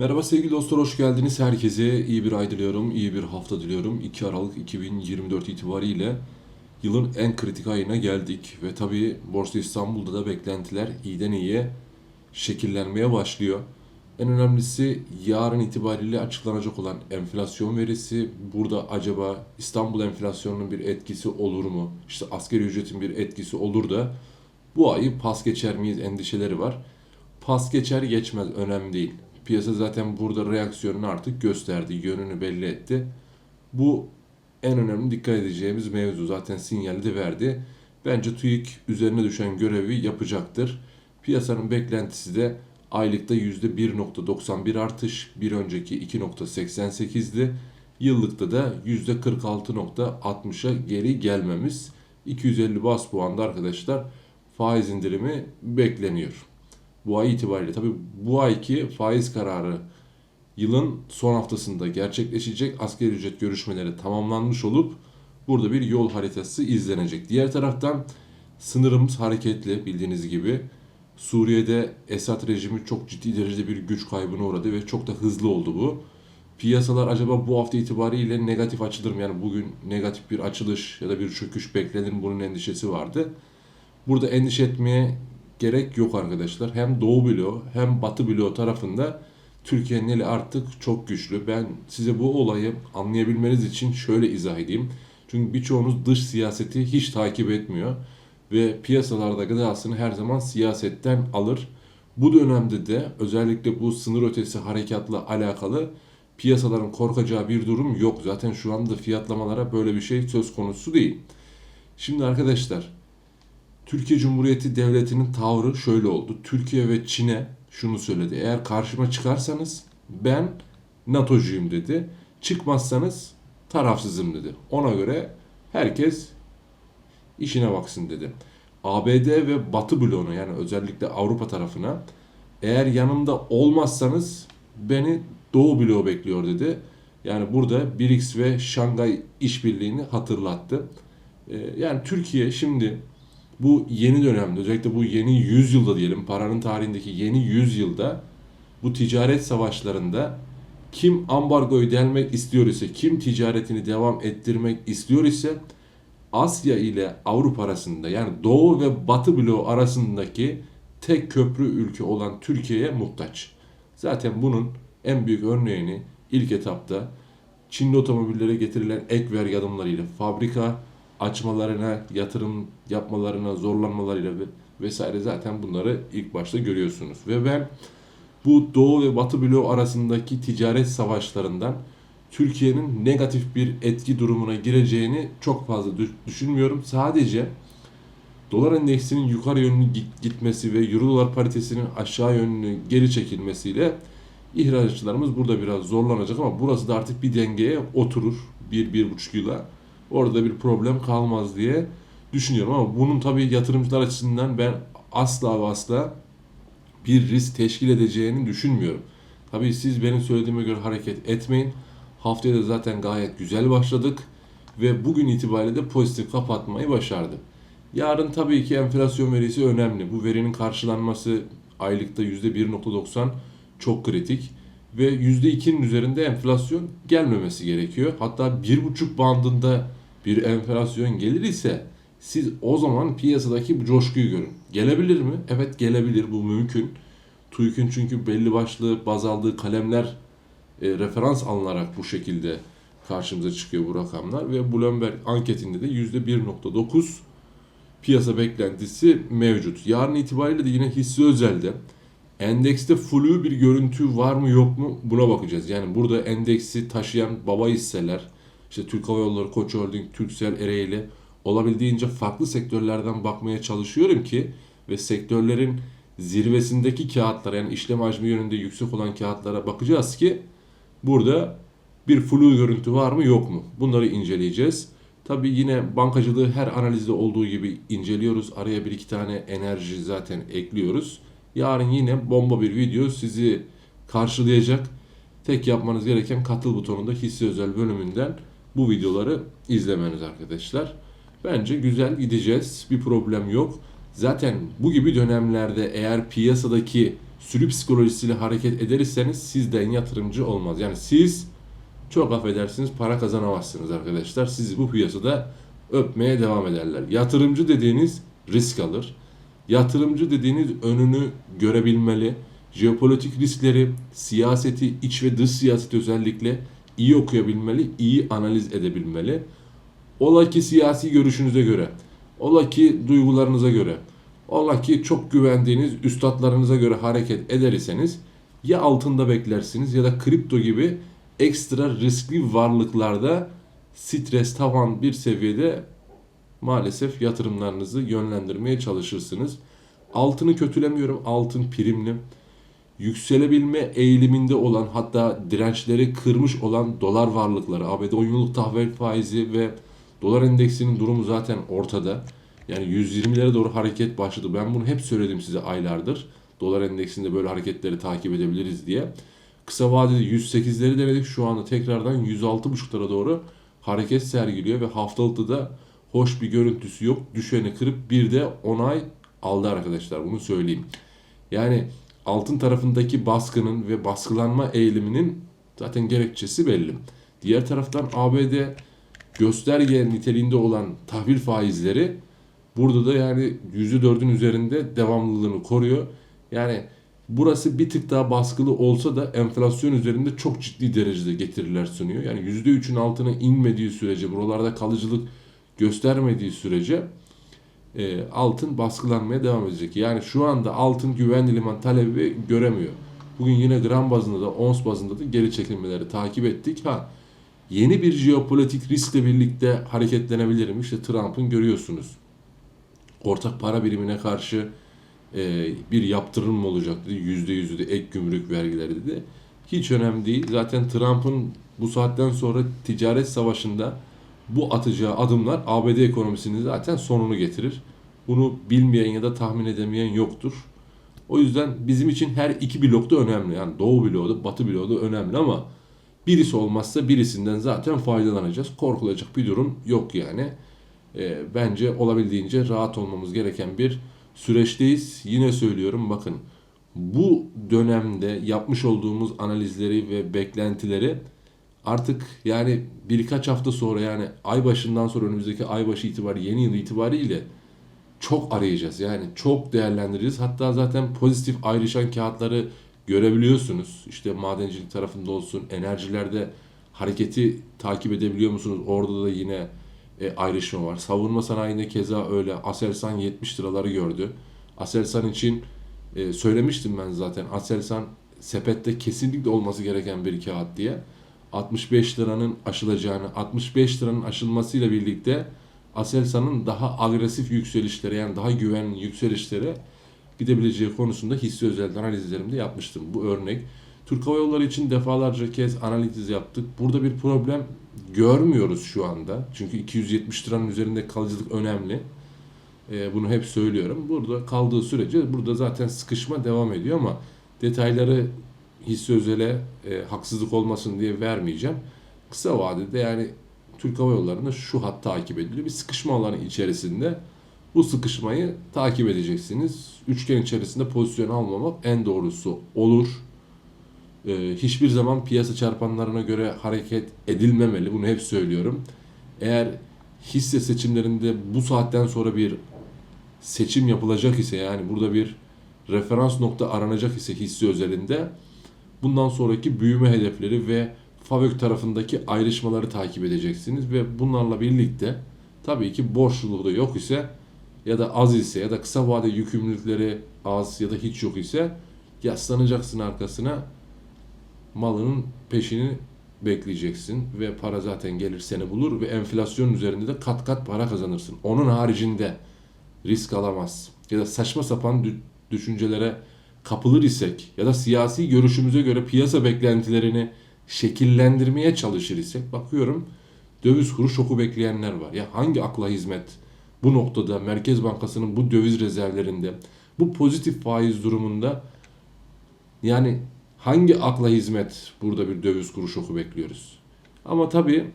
Merhaba sevgili dostlar, hoş geldiniz. Herkese iyi bir ay diliyorum, iyi bir hafta diliyorum. 2 Aralık 2024 itibariyle yılın en kritik ayına geldik. Ve tabii Borsa İstanbul'da da beklentiler iyiden iyiye şekillenmeye başlıyor. En önemlisi yarın itibariyle açıklanacak olan enflasyon verisi. Burada acaba İstanbul enflasyonunun bir etkisi olur mu? İşte asgari ücretin bir etkisi olur da bu ayı pas geçer miyiz endişeleri var. Pas geçer geçmez önemli değil. Piyasa zaten burada reaksiyonunu artık gösterdi, yönünü belli etti. Bu en önemli dikkat edeceğimiz mevzu. Zaten sinyali de verdi. Bence TÜİK üzerine düşen görevi yapacaktır. Piyasanın beklentisi de aylıkta %1.91 artış, bir önceki 2.88'di. Yıllıkta da %46.60'a geri gelmemiz. 250 bas puanda arkadaşlar faiz indirimi bekleniyor bu ay itibariyle. Tabii bu ayki faiz kararı yılın son haftasında gerçekleşecek asgari ücret görüşmeleri tamamlanmış olup burada bir yol haritası izlenecek. Diğer taraftan sınırımız hareketli bildiğiniz gibi. Suriye'de Esad rejimi çok ciddi derecede bir güç kaybına uğradı ve çok da hızlı oldu bu. Piyasalar acaba bu hafta itibariyle negatif açılır mı? Yani bugün negatif bir açılış ya da bir çöküş beklenir mi? Bunun endişesi vardı. Burada endişe etmeye gerek yok arkadaşlar. Hem Doğu bloğu hem Batı bloğu tarafında Türkiye'nin eli artık çok güçlü. Ben size bu olayı anlayabilmeniz için şöyle izah edeyim. Çünkü birçoğunuz dış siyaseti hiç takip etmiyor ve piyasalarda gıdasını her zaman siyasetten alır. Bu dönemde de özellikle bu sınır ötesi harekatla alakalı piyasaların korkacağı bir durum yok. Zaten şu anda fiyatlamalara böyle bir şey söz konusu değil. Şimdi arkadaşlar Türkiye Cumhuriyeti Devleti'nin tavrı şöyle oldu. Türkiye ve Çin'e şunu söyledi. Eğer karşıma çıkarsanız ben NATO'cuyum dedi. Çıkmazsanız tarafsızım dedi. Ona göre herkes işine baksın dedi. ABD ve Batı bloğuna yani özellikle Avrupa tarafına eğer yanımda olmazsanız beni Doğu bloğu bekliyor dedi. Yani burada BRICS ve Şangay işbirliğini hatırlattı. Ee, Yani Türkiye şimdi bu yeni dönemde özellikle bu yeni yüzyılda diyelim paranın tarihindeki yeni yüzyılda bu ticaret savaşlarında kim ambargoyu delmek istiyor ise kim ticaretini devam ettirmek istiyor ise Asya ile Avrupa arasında yani Doğu ve Batı bloğu arasındaki tek köprü ülke olan Türkiye'ye muhtaç. Zaten bunun en büyük örneğini ilk etapta Çinli otomobillere getirilen ek vergi adımlarıyla fabrika açmalarına, yatırım yapmalarına, zorlanmalarıyla ve vesaire zaten bunları ilk başta görüyorsunuz. Ve ben bu Doğu ve Batı bloğu arasındaki ticaret savaşlarından Türkiye'nin negatif bir etki durumuna gireceğini çok fazla düşünmüyorum. Sadece dolar endeksinin yukarı yönlü gitmesi ve euro dolar paritesinin aşağı yönlü geri çekilmesiyle ihracatçılarımız burada biraz zorlanacak ama burası da artık bir dengeye oturur. Bir, bir buçuk yıla orada bir problem kalmaz diye düşünüyorum ama bunun tabii yatırımcılar açısından ben asla ve asla bir risk teşkil edeceğini düşünmüyorum. Tabii siz benim söylediğime göre hareket etmeyin. Haftaya da zaten gayet güzel başladık ve bugün itibariyle de pozitif kapatmayı başardı. Yarın tabii ki enflasyon verisi önemli. Bu verinin karşılanması aylıkta %1.90 çok kritik ve %2'nin üzerinde enflasyon gelmemesi gerekiyor. Hatta 1.5 bandında bir enflasyon gelir ise siz o zaman piyasadaki bu coşkuyu görün. Gelebilir mi? Evet gelebilir bu mümkün. TÜİK'in çünkü belli başlı baz aldığı kalemler e, referans alınarak bu şekilde karşımıza çıkıyor bu rakamlar ve Bloomberg anketinde de %1.9 piyasa beklentisi mevcut. Yarın itibariyle de yine hisse özelde endekste flu bir görüntü var mı yok mu buna bakacağız. Yani burada endeksi taşıyan baba hisseler işte Türk Hava Yolları, Koç Holding, Türksel, Ereğli olabildiğince farklı sektörlerden bakmaya çalışıyorum ki ve sektörlerin zirvesindeki kağıtlara yani işlem hacmi yönünde yüksek olan kağıtlara bakacağız ki burada bir flu görüntü var mı yok mu? Bunları inceleyeceğiz. Tabi yine bankacılığı her analizde olduğu gibi inceliyoruz. Araya bir iki tane enerji zaten ekliyoruz. Yarın yine bomba bir video sizi karşılayacak. Tek yapmanız gereken katıl butonunda hisse özel bölümünden bu videoları izlemeniz arkadaşlar. Bence güzel gideceğiz. Bir problem yok. Zaten bu gibi dönemlerde eğer piyasadaki sürü psikolojisiyle hareket ederseniz sizden yatırımcı olmaz. Yani siz çok affedersiniz para kazanamazsınız arkadaşlar. Sizi bu piyasada öpmeye devam ederler. Yatırımcı dediğiniz risk alır. Yatırımcı dediğiniz önünü görebilmeli. Jeopolitik riskleri, siyaseti, iç ve dış siyaseti özellikle iyi okuyabilmeli, iyi analiz edebilmeli. Ola ki siyasi görüşünüze göre, ola ki duygularınıza göre, ola ki çok güvendiğiniz üstadlarınıza göre hareket eder iseniz ya altında beklersiniz ya da kripto gibi ekstra riskli varlıklarda stres tavan bir seviyede maalesef yatırımlarınızı yönlendirmeye çalışırsınız. Altını kötülemiyorum. Altın primli. Yükselebilme eğiliminde olan hatta dirençleri kırmış olan dolar varlıkları, ABD 10 yıllık tahvil faizi ve dolar endeksinin durumu zaten ortada. Yani 120'lere doğru hareket başladı. Ben bunu hep söyledim size aylardır. Dolar endeksinde böyle hareketleri takip edebiliriz diye. Kısa vadede 108'leri denedik. Şu anda tekrardan 106.5'lara doğru hareket sergiliyor ve haftalıkta da hoş bir görüntüsü yok. Düşeni kırıp bir de onay aldı arkadaşlar. Bunu söyleyeyim. Yani altın tarafındaki baskının ve baskılanma eğiliminin zaten gerekçesi belli. Diğer taraftan ABD gösterge niteliğinde olan tahvil faizleri burada da yani %4'ün üzerinde devamlılığını koruyor. Yani burası bir tık daha baskılı olsa da enflasyon üzerinde çok ciddi derecede getiriler sunuyor. Yani %3'ün altına inmediği sürece, buralarda kalıcılık göstermediği sürece e, altın baskılanmaya devam edecek. Yani şu anda altın güvenli liman talebi göremiyor. Bugün yine gram bazında da ons bazında da geri çekilmeleri takip ettik. Ha yeni bir jeopolitik riskle birlikte hareketlenebilirim. İşte Trump'ın görüyorsunuz. Ortak para birimine karşı e, bir yaptırım olacak dedi. Yüzde yüzü de ek gümrük vergileri dedi. Hiç önemli değil. Zaten Trump'ın bu saatten sonra ticaret savaşında bu atacağı adımlar ABD ekonomisinin zaten sonunu getirir. Bunu bilmeyen ya da tahmin edemeyen yoktur. O yüzden bizim için her iki blok da önemli. Yani Doğu bloğu da Batı bloğu da önemli ama birisi olmazsa birisinden zaten faydalanacağız. Korkulacak bir durum yok yani. E, bence olabildiğince rahat olmamız gereken bir süreçteyiz. Yine söylüyorum bakın bu dönemde yapmış olduğumuz analizleri ve beklentileri artık yani birkaç hafta sonra yani ay başından sonra önümüzdeki ay başı itibariyle yeni yıl itibariyle çok arayacağız. Yani çok değerlendireceğiz. Hatta zaten pozitif ayrışan kağıtları görebiliyorsunuz. İşte madencilik tarafında olsun, enerjilerde hareketi takip edebiliyor musunuz? Orada da yine e, ayrışma var. Savunma sanayinde keza öyle. Aselsan 70 liraları gördü. Aselsan için e, söylemiştim ben zaten. Aselsan sepette kesinlikle olması gereken bir kağıt diye. 65 liranın aşılacağını, 65 liranın aşılmasıyla birlikte Aselsan'ın daha agresif yükselişlere yani daha güvenli yükselişlere gidebileceği konusunda hissi özel analizlerimde yapmıştım. Bu örnek. Türk Hava Yolları için defalarca kez analiz yaptık. Burada bir problem görmüyoruz şu anda. Çünkü 270 liranın üzerinde kalıcılık önemli. Ee, bunu hep söylüyorum. Burada kaldığı sürece burada zaten sıkışma devam ediyor ama detayları hisse özele e, haksızlık olmasın diye vermeyeceğim. Kısa vadede yani Türk Hava Yolları'nda şu hat takip ediliyor. Bir sıkışma alanı içerisinde bu sıkışmayı takip edeceksiniz. Üçgen içerisinde pozisyon almamak en doğrusu olur. Ee, hiçbir zaman piyasa çarpanlarına göre hareket edilmemeli. Bunu hep söylüyorum. Eğer hisse seçimlerinde bu saatten sonra bir seçim yapılacak ise yani burada bir referans nokta aranacak ise hisse özelinde bundan sonraki büyüme hedefleri ve FAVÖK tarafındaki ayrışmaları takip edeceksiniz ve bunlarla birlikte tabii ki borçluluğu da yok ise ya da az ise ya da kısa vade yükümlülükleri az ya da hiç yok ise yaslanacaksın arkasına malının peşini bekleyeceksin ve para zaten gelir seni bulur ve enflasyon üzerinde de kat kat para kazanırsın. Onun haricinde risk alamaz ya da saçma sapan düşüncelere kapılır isek ya da siyasi görüşümüze göre piyasa beklentilerini şekillendirmeye çalışır isek bakıyorum döviz kuru şoku bekleyenler var. Ya hangi akla hizmet bu noktada Merkez Bankası'nın bu döviz rezervlerinde bu pozitif faiz durumunda yani hangi akla hizmet burada bir döviz kuru şoku bekliyoruz? Ama tabii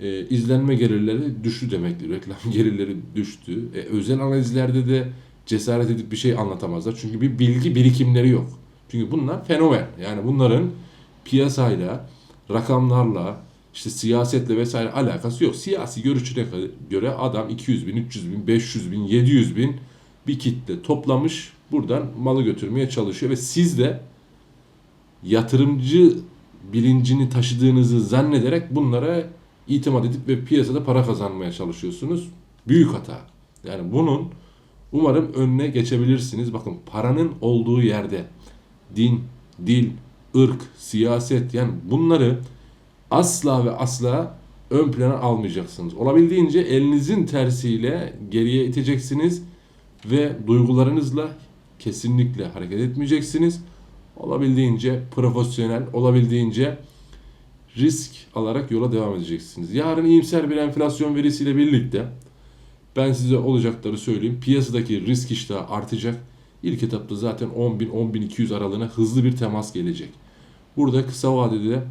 e, izlenme gelirleri düştü demektir. Reklam gelirleri düştü. E, özel analizlerde de cesaret edip bir şey anlatamazlar. Çünkü bir bilgi birikimleri yok. Çünkü bunlar fenomen. Yani bunların piyasayla, rakamlarla, işte siyasetle vesaire alakası yok. Siyasi görüşüne göre adam 200 bin, 300 bin, 500 bin, 700 bin bir kitle toplamış. Buradan malı götürmeye çalışıyor ve siz de yatırımcı bilincini taşıdığınızı zannederek bunlara itimat edip ve piyasada para kazanmaya çalışıyorsunuz. Büyük hata. Yani bunun umarım önüne geçebilirsiniz. Bakın paranın olduğu yerde din, dil, ırk, siyaset yani bunları asla ve asla ön plana almayacaksınız. Olabildiğince elinizin tersiyle geriye iteceksiniz ve duygularınızla kesinlikle hareket etmeyeceksiniz. Olabildiğince profesyonel, olabildiğince risk alarak yola devam edeceksiniz. Yarın iyimser bir enflasyon verisiyle birlikte ben size olacakları söyleyeyim. Piyasadaki risk iştahı artacak. İlk etapta zaten 10.000-10.200 aralığına hızlı bir temas gelecek. Burada kısa vadede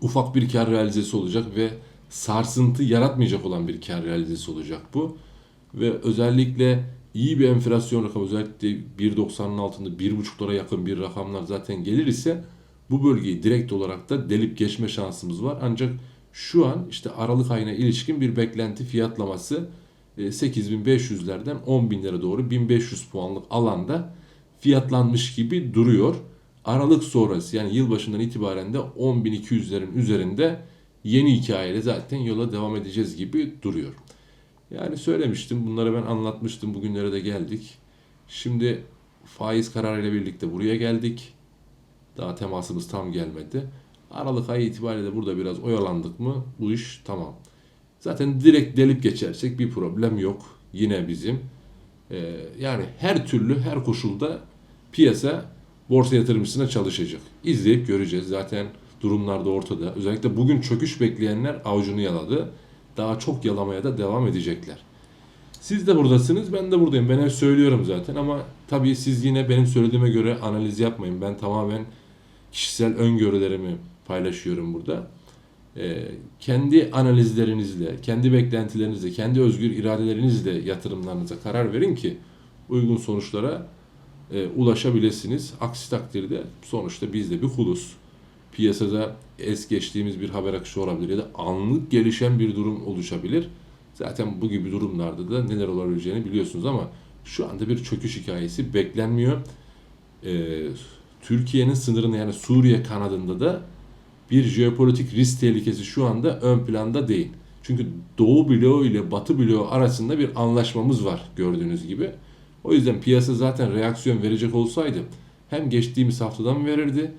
ufak bir kar realizesi olacak ve sarsıntı yaratmayacak olan bir kar realizesi olacak bu. Ve özellikle iyi bir enflasyon rakamı özellikle 1.90'ın altında 1.5'lara yakın bir rakamlar zaten gelir ise bu bölgeyi direkt olarak da delip geçme şansımız var. Ancak şu an işte Aralık ayına ilişkin bir beklenti fiyatlaması 8500'lerden 10.000'lere doğru 1500 puanlık alanda fiyatlanmış gibi duruyor. Aralık sonrası yani yılbaşından itibaren de 10.200'lerin üzerinde yeni hikayeyle zaten yola devam edeceğiz gibi duruyor. Yani söylemiştim, bunları ben anlatmıştım, bugünlere de geldik. Şimdi faiz kararıyla birlikte buraya geldik. Daha temasımız tam gelmedi. Aralık ayı itibariyle burada biraz oyalandık mı bu iş tamam. Zaten direkt delip geçersek bir problem yok. Yine bizim. Ee, yani her türlü her koşulda piyasa borsa yatırımcısına çalışacak. İzleyip göreceğiz. Zaten durumlar da ortada. Özellikle bugün çöküş bekleyenler avucunu yaladı. Daha çok yalamaya da devam edecekler. Siz de buradasınız, ben de buradayım. Ben hep söylüyorum zaten ama tabii siz yine benim söylediğime göre analiz yapmayın. Ben tamamen kişisel öngörülerimi paylaşıyorum burada. Ee, kendi analizlerinizle, kendi beklentilerinizle, kendi özgür iradelerinizle yatırımlarınıza karar verin ki uygun sonuçlara e, ulaşabilirsiniz. Aksi takdirde sonuçta biz de bir kuluz. Piyasada es geçtiğimiz bir haber akışı olabilir ya da anlık gelişen bir durum oluşabilir. Zaten bu gibi durumlarda da neler olabileceğini biliyorsunuz ama şu anda bir çöküş hikayesi beklenmiyor. Ee, Türkiye'nin sınırını yani Suriye kanadında da bir jeopolitik risk tehlikesi şu anda ön planda değil. Çünkü Doğu bloğu ile Batı bloğu arasında bir anlaşmamız var gördüğünüz gibi. O yüzden piyasa zaten reaksiyon verecek olsaydı hem geçtiğimiz haftadan verirdi.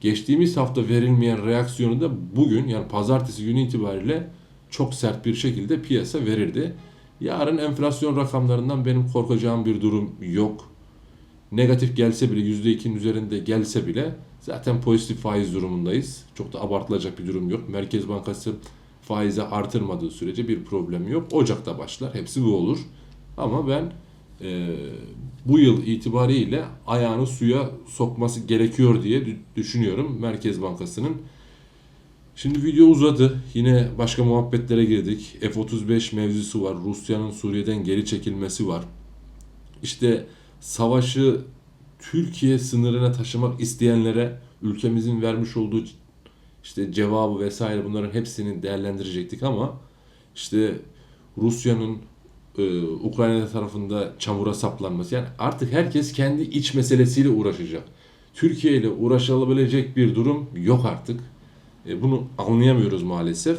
Geçtiğimiz hafta verilmeyen reaksiyonu da bugün yani pazartesi günü itibariyle çok sert bir şekilde piyasa verirdi. Yarın enflasyon rakamlarından benim korkacağım bir durum yok. Negatif gelse bile %2'nin üzerinde gelse bile zaten pozitif faiz durumundayız. Çok da abartılacak bir durum yok. Merkez Bankası faizi artırmadığı sürece bir problem yok. Ocak'ta başlar. Hepsi bu olur. Ama ben e, bu yıl itibariyle ayağını suya sokması gerekiyor diye düşünüyorum Merkez Bankası'nın. Şimdi video uzadı. Yine başka muhabbetlere girdik. F-35 mevzusu var. Rusya'nın Suriye'den geri çekilmesi var. İşte savaşı Türkiye sınırına taşımak isteyenlere ülkemizin vermiş olduğu işte cevabı vesaire bunların hepsini değerlendirecektik ama işte Rusya'nın e, Ukrayna tarafında çamura saplanması yani artık herkes kendi iç meselesiyle uğraşacak. Türkiye ile uğraşılabilecek bir durum yok artık. E, bunu anlayamıyoruz maalesef.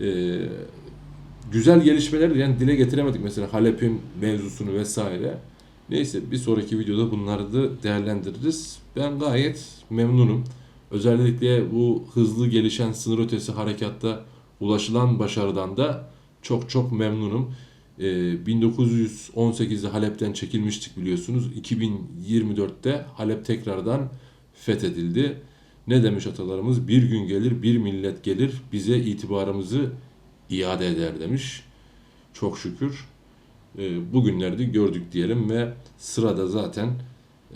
E, güzel gelişmeler yani dile getiremedik mesela Halep'in mevzusunu vesaire. Neyse bir sonraki videoda bunları da değerlendiririz. Ben gayet memnunum. Özellikle bu hızlı gelişen sınır ötesi harekatta ulaşılan başarıdan da çok çok memnunum. Ee, 1918'de Halep'ten çekilmiştik biliyorsunuz. 2024'te Halep tekrardan fethedildi. Ne demiş atalarımız? Bir gün gelir, bir millet gelir, bize itibarımızı iade eder demiş. Çok şükür e, bugünlerde gördük diyelim ve sırada zaten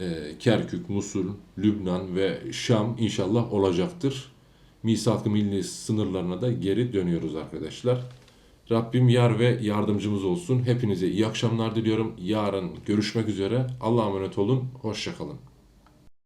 e, Kerkük, Musul, Lübnan ve Şam inşallah olacaktır. Misak-ı milli sınırlarına da geri dönüyoruz arkadaşlar. Rabbim yar ve yardımcımız olsun. Hepinize iyi akşamlar diliyorum. Yarın görüşmek üzere. Allah'a emanet olun. Hoşçakalın.